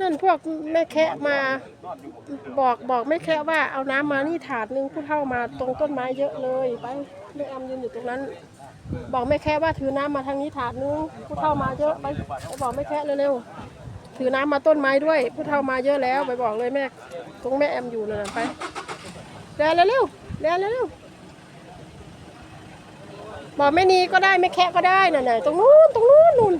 นั่นพวกแม่แคะมาบอกบอกแม่แคะว่าเอาน้ำมานี่ถาดนึงผู้เฒ่ามาตรงต้นไม้เยอะเลยไปแม่แอมยืนอยู่ตรงนั้น บอกแม่แค่ว่าถือน้ำมาทางนี้ถาดนึงผู้เฒ่ามาเยอะไปไปบอกแม่แค่เร็วๆถือน้ำมาต้นไม้ด้วย ผู้เฒ่ามาเยอะแล้ว ไปบอกเลยแม่ตรงแม่แอมอยู่นั่นนะไปเร็วเร็วเร็วเร็วบอกแม่นีก็ได้แม่แค่ก็ได้น่ะไหนตรงนู้นตรงนู้นนู่น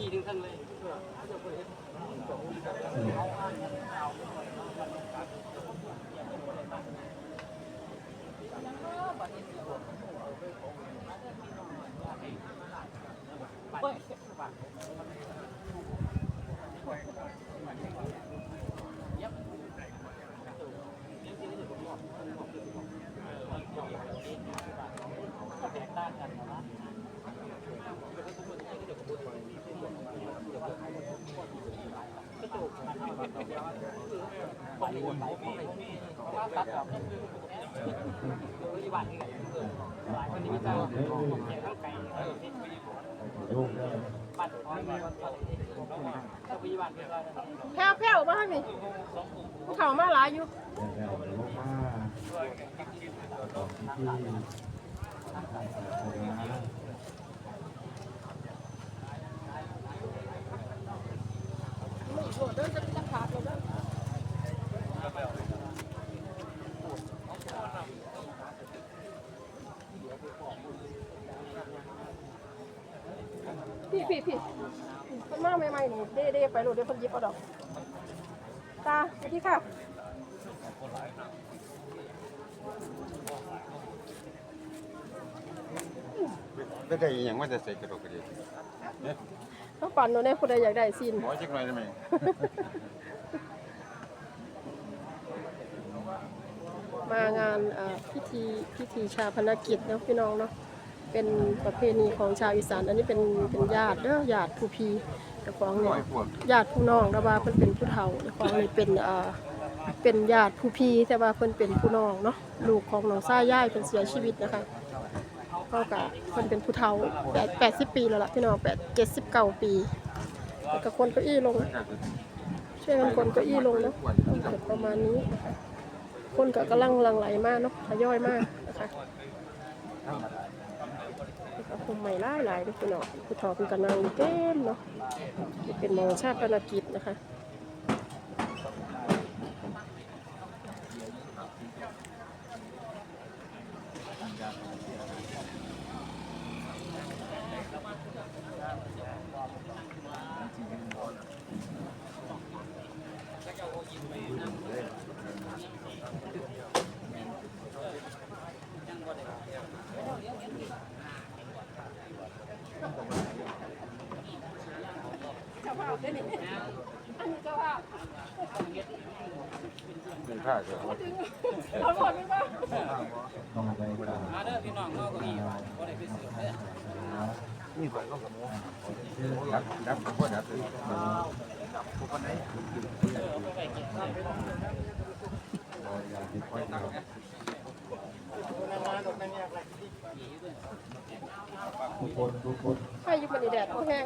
กี่ถึงทั้งเลย แ แพ้วแพ้วมาให้มีผู้เฒ่ามาหลายอยู่ พี่พี่พี่คนมาใหม่ๆนี่เด้เด้ไปโหลดเดี๋ยวคนหยิบเอาดอก ตาสวัสดีค่ะก็ได้อหย่างว่าจะใส่กระดกกระเดียดต้องปั่นหนูเนี่ยคนใดอยากได้ซีนขอจักหน่อยได้ไหมมางานเอ่อพิธีพิธีชาพนกิจเนาะพี่น้องเนาะ เป็นประเพณีของชาวอีสาน อันนี้เป็นเป็นญาติเด้อญาติผู้พีแต่ของหน่เนี่อยยพวกญาติผู้น้องแต่ว่าเพิ่นเป็นผู้เฒ่าแต่ของนี่เป็นเอ่อเป็นญาติผู้พีแต่ว่าเพิ่นเป็นผู้น้องเนาะลูกของน้องซ่าย่ายเพิ่นเสียชีวิตนะคะก็กะเพิ่นเป็นผู้เฒ่าแปดแปดสิบปีแล้วล่ะพี่น้องแปดเจ็ดสิบเก้าปีแล้วก็คนเก้าอี้ลงช่วยกันคนเก้าอี้ลงเนาะประมาณนี้นะคะคนก็กำลังหลังไหลมากเนาะทยอยมากนะคะ แล้วก็คงใหม่หลายหลายเลยคุณเนาะผู้ทอเป็นกันนางเต็มเนาะเป็นมองชาติภารกิจนะคะ อันนี้ก็ว่าเป็นผ้าเถอะเอาหมดไหมว่ามาเด้อพี่น้องเนาะก็มีบ่ได้ไปซื้อเด้อนี่ก่อนก็กับหมูดับดับกับพวกดับเลยพวกคนไหนให้ยุบมันแดดก็แห้ง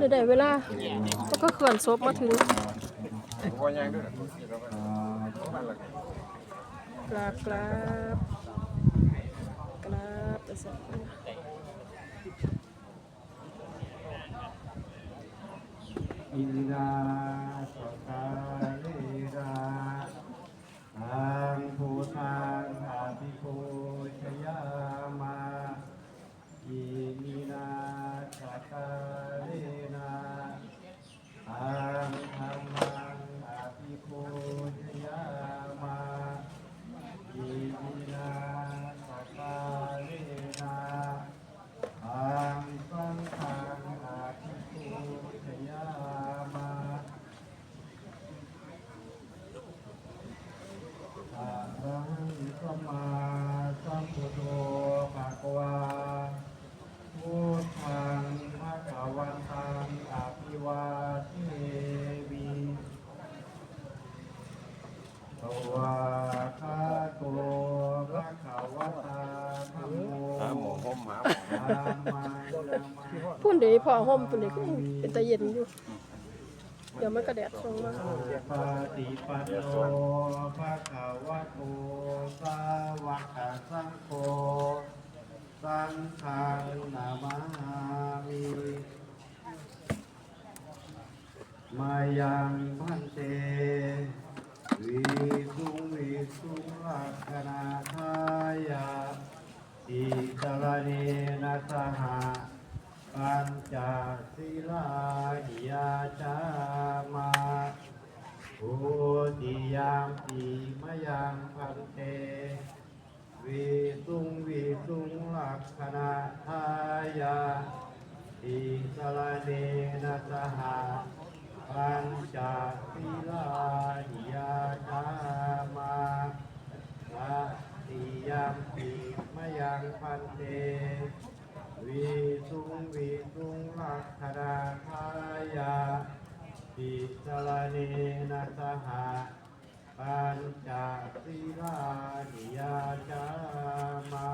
ได้ได้เวลาแล้วก็เขื่อนซบมาถึงกราบกราบกราบแต่สักอินดาสกาอังภูตังอาภิโภชยามาอิมินาสกาเลนาอังธรรมังอาภิโภชยามาอิมินาสกาเลนา อังสังฆังอาทิปุชยามาอะระหังสัมมาสัมพุทโธภะคะวาพุทธังภะคะวันตังอะภิวาเทมิสวากขาโตภะคะวะตาธัมโม หมูห่มหมา พุ่ นเดี๋ยพอห่มพุ่นเดี๋ยวก็เป็นตะเย็นอยู่ เดี๋ยวมันก็แดดส่งมาปฏิปันโนภะคะวะโตสาวกสังโฆสังฆังนามามิมายังพันเตวิสุวิสุลักขณาทายาอิตรณีนัสหะ ปัญจศีลาหิยาจามาอุติยามปีมยังพันเตวิสุงวิสุงลักขณาทายาอิสรเนนะสหะปัญจศีลาหิยาจามาละติยามปีมยังพันเต วิทุงวิทุงลักขณาคายาอิสรเนนะสหะปัญจศีลานิยาจามา